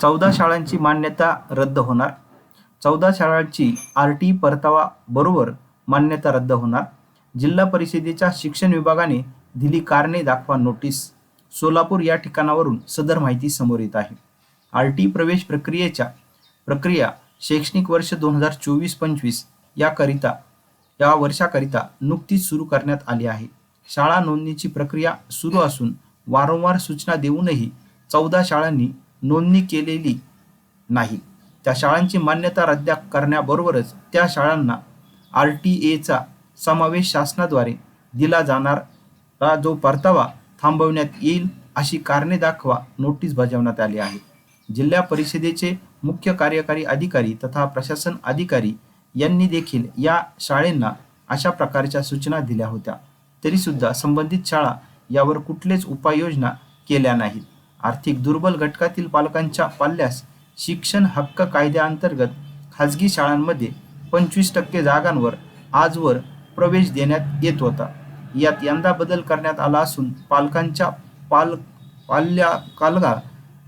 चौदा शाळांची मान्यता रद्द होणार. चौदा शाळांची आर टी परतावा बरोबर मान्यता रद्द होणार. जिल्हा परिषदेच्या शिक्षण विभागाने दिली कारणे दाखवा नोटीस. सोलापूर या ठिकाणावरून सदर माहिती समोर येत आहे. आर टी प्रवेश प्रक्रियेच्या प्रक्रिया शैक्षणिक वर्ष दोन हजार चोवीस पंचवीस याकरिता या वर्षाकरिता नुकतीच सुरू करण्यात आली आहे. शाळा नोंदणीची प्रक्रिया सुरू असून वारंवार सूचना देऊनही चौदा शाळांनी नोंदणी केलेली नाही. त्या शाळांची मान्यता रद्द करण्याबरोबरच त्या शाळांना आर टी एचा समावेश शासनाद्वारे दिला जाणारा जो परतावा थांबवण्यात येईल अशी कारणे दाखवा नोटीस बजावण्यात आली आहे. जिल्हा परिषदेचे मुख्य कार्यकारी अधिकारी तथा प्रशासन अधिकारी यांनी देखील या शाळेंना अशा प्रकारच्या सूचना दिल्या होत्या. तरीसुद्धा संबंधित शाळा यावर कुठलेच उपाययोजना केल्या नाहीत. आर्थिक दुर्बल घटकातील पालकांच्या पाल्यास शिक्षण हक्क कायद्याअंतर्गत खाजगी शाळांमध्ये पंचवीस टक्के जागांवर आजवर प्रवेश देण्यात येत होता. यात यंदा बदल करण्यात आला असून पालकांच्या पाल पाल्या कालगा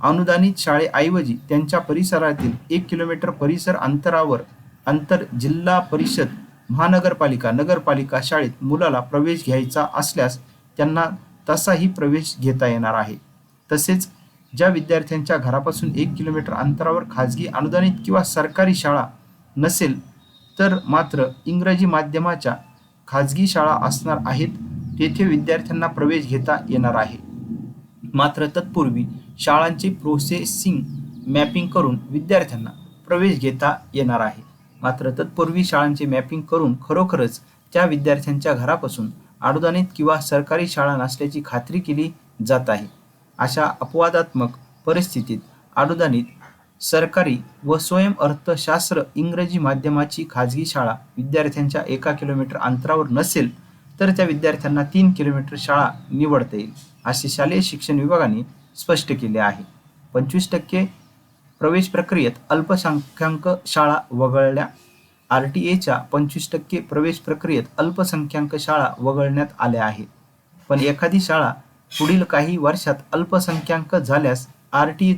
अनुदानित शाळेऐवजी त्यांच्या परिसरातील एक किलोमीटर परिसर अंतरावर अंतर जिल्हा परिषद महानगरपालिका नगरपालिका शाळेत मुलाला प्रवेश घ्यायचा असल्यास त्यांना तसाही प्रवेश घेता येणार आहे. तसेच ज्या विद्यार्थ्यांच्या घरापासून एक किलोमीटर अंतरावर खाजगी अनुदानित किंवा सरकारी शाळा नसेल तर मात्र इंग्रजी माध्यमाच्या खाजगी शाळा असणार आहेत तेथे विद्यार्थ्यांना प्रवेश घेता येणार आहे. मात्र तत्पूर्वी शाळांचे प्रोसेसिंग मॅपिंग करून विद्यार्थ्यांना प्रवेश घेता येणार आहे. मात्र तत्पूर्वी शाळांचे मॅपिंग करून खरोखरच त्या विद्यार्थ्यांच्या घरापासून अनुदानित किंवा सरकारी शाळा नसल्याची खात्री केली जात आहे. अशा अपवादात्मक परिस्थितीत अनुदानित सरकारी व स्वयं अर्थशास्त्र इंग्रजी माध्यमाची खाजगी शाळा विद्यार्थ्यांच्या एका किलोमीटर अंतरावर नसेल तर त्या विद्यार्थ्यांना तीन किलोमीटर शाळा निवडता येईल असे शालेय शिक्षण विभागाने स्पष्ट केले आहे. पंचवीस टक्के प्रवेश प्रक्रियेत अल्पसंख्याक शाळा वगळल्या आर टी एच्या पंचवीस टक्के प्रवेश प्रक्रियेत अल्पसंख्याक शाळा वगळण्यात आल्या आहेत. पण एखादी शाळा पुढील काही वर्षात अल्पसंख्याक झाल्यास आर टी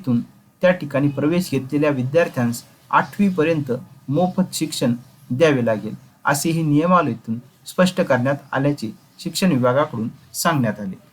त्या ठिकाणी प्रवेश घेतलेल्या विद्यार्थ्यांस आठवीपर्यंत मोफत शिक्षण द्यावे लागेल असेही नियमावलीतून स्पष्ट करण्यात आल्याचे शिक्षण विभागाकडून सांगण्यात आले.